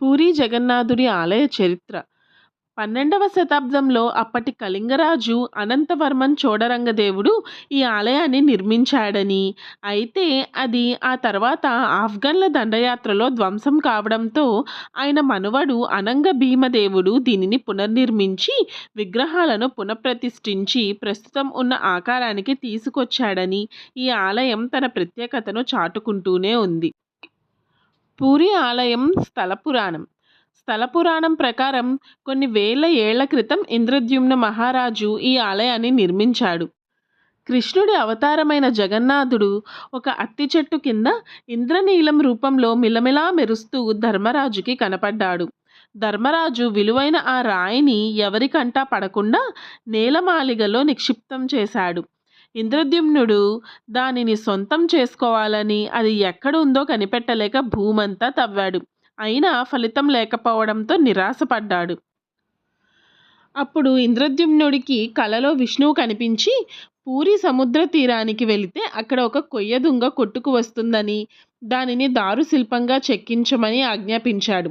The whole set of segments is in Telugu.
పూరి జగన్నాథుడి ఆలయ చరిత్ర. పన్నెండవ శతాబ్దంలో అప్పటి కళింగరాజు అనంతవర్మన్ చోడరంగదేవుడు ఈ ఆలయాన్ని నిర్మించాడని. అయితే అది ఆ తర్వాత ఆఫ్ఘన్ల దండయాత్రలో ధ్వంసం కావడంతో ఆయన మనువడు అనంగ భీమదేవుడు దీనిని పునర్నిర్మించి విగ్రహాలను పునఃప్రతిష్ఠించి ప్రస్తుతం ఉన్న ఆకారానికి తీసుకొచ్చాడని ఈ ఆలయం తన ప్రత్యేకతను చాటుకుంటూనే ఉంది. పూరి ఆలయం స్థల పురాణం. స్థల పురాణం ప్రకారం కొన్ని వేల ఏళ్ళ క్రితం ఇంద్రద్యుమ్న మహారాజు ఈ ఆలయాన్ని నిర్మించాడు. కృష్ణుడి అవతారమైన జగన్నాథుడు ఒక అత్తి చెట్టు కింద ఇంద్రనీలం రూపంలో మిలమిలా మెరుస్తూ ధర్మరాజుకి కనపడ్డాడు. ధర్మరాజు విలువైన ఆ రాయిని ఎవరికంటా పడకుండా నేలమాలిగలో నిక్షిప్తం చేశాడు. ఇంద్రద్యుమ్నుడు దానిని సొంతం చేసుకోవాలని అది ఎక్కడుందో కనిపెట్టలేక భూమంతా తవ్వాడు. అయినా ఫలితం లేకపోవడంతో నిరాశపడ్డాడు. అప్పుడు ఇంద్రద్యుమ్నుడికి కలలో విష్ణువు కనిపించి పూరి సముద్ర తీరానికి వెళితే అక్కడ ఒక కొయ్య దుంగ కొట్టుకు వస్తుందని దానిని దారు శిల్పంగా చెక్కించమని ఆజ్ఞాపించాడు.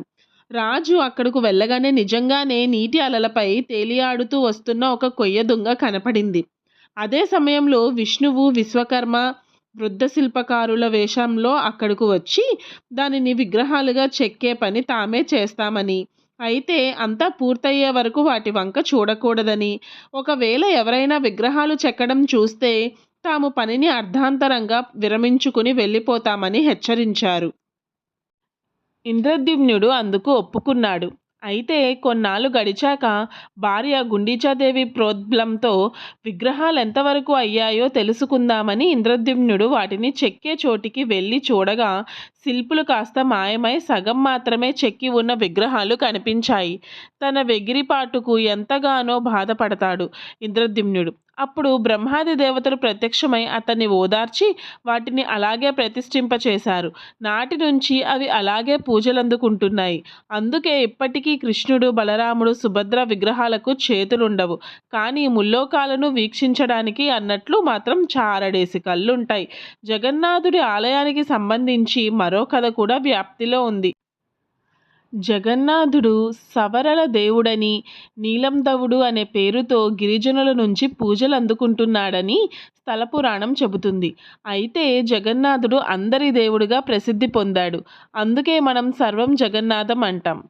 రాజు అక్కడకు వెళ్ళగానే నిజంగానే నీటి అలలపై తేలియాడుతూ వస్తున్న ఒక కొయ్య దుంగ కనపడింది. అదే సమయంలో విష్ణువు విశ్వకర్మ వృద్ధ శిల్పకారుల వేషంలో అక్కడకు వచ్చి దానిని విగ్రహాలుగా చెక్కే పని తామే చేస్తామని. అయితే అంతా పూర్తయ్యే వరకు వాటి వంక చూడకూడదని. ఒకవేళ ఎవరైనా విగ్రహాలు చెక్కడం చూస్తే తాము పనిని అర్ధాంతరంగా విరమించుకుని వెళ్ళిపోతామని హెచ్చరించారు. ఇంద్రద్యుమ్నుడు అందుకు ఒప్పుకున్నాడు. అయితే కొన్నాళ్ళు గడిచాక భార్య గుండీచాదేవి ప్రోద్బలంతో విగ్రహాలు ఎంతవరకు అయ్యాయో తెలుసుకుందామని ఇంద్రద్యుమ్నుడు వాటిని చెక్కే చోటికి వెళ్ళి చూడగా శిల్పులు కాస్త మాయమై సగం మాత్రమే చెక్కి ఉన్న విగ్రహాలు కనిపించాయి. తన వెగిరిపాటుకు ఎంతగానో బాధపడతాడు ఇంద్రద్యుమ్నుడు. అప్పుడు బ్రహ్మాది దేవతలు ప్రత్యక్షమై అతన్ని ఓదార్చి వాటిని అలాగే ప్రతిష్ఠింపచేశారు. నాటి నుంచి అవి అలాగే పూజలందుకుంటున్నాయి. అందుకే ఇప్పటికీ కృష్ణుడు బలరాముడు సుభద్ర విగ్రహాలకు చేతులుండవు. కానీ ముల్లోకాలను వీక్షించడానికి అన్నట్లు మాత్రం చారడేసి కళ్ళుంటాయి. జగన్నాథుడి ఆలయానికి సంబంధించి మరో కథ కూడా వ్యాప్తిలో ఉంది. జగన్నాథుడు సవరల దేవుడని నీలందవుడు అనే పేరుతో గిరిజనుల నుంచి పూజలు అందుకుంటున్నాడని స్థల పురాణం చెబుతుంది. అయితే జగన్నాథుడు అందరి దేవుడుగా ప్రసిద్ధి పొందాడు. అందుకే మనం సర్వం జగన్నాథం అంటాం.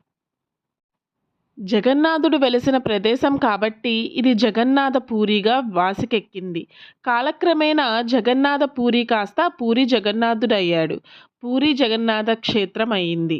జగన్నాథుడు వెలిసిన ప్రదేశం కాబట్టి ఇది జగన్నాథ పూరిగా వాసికెక్కింది. కాలక్రమేణా జగన్నాథ పూరి కాస్త పూరి జగన్నాథుడయ్యాడు. పూరి జగన్నాథ క్షేత్రం అయింది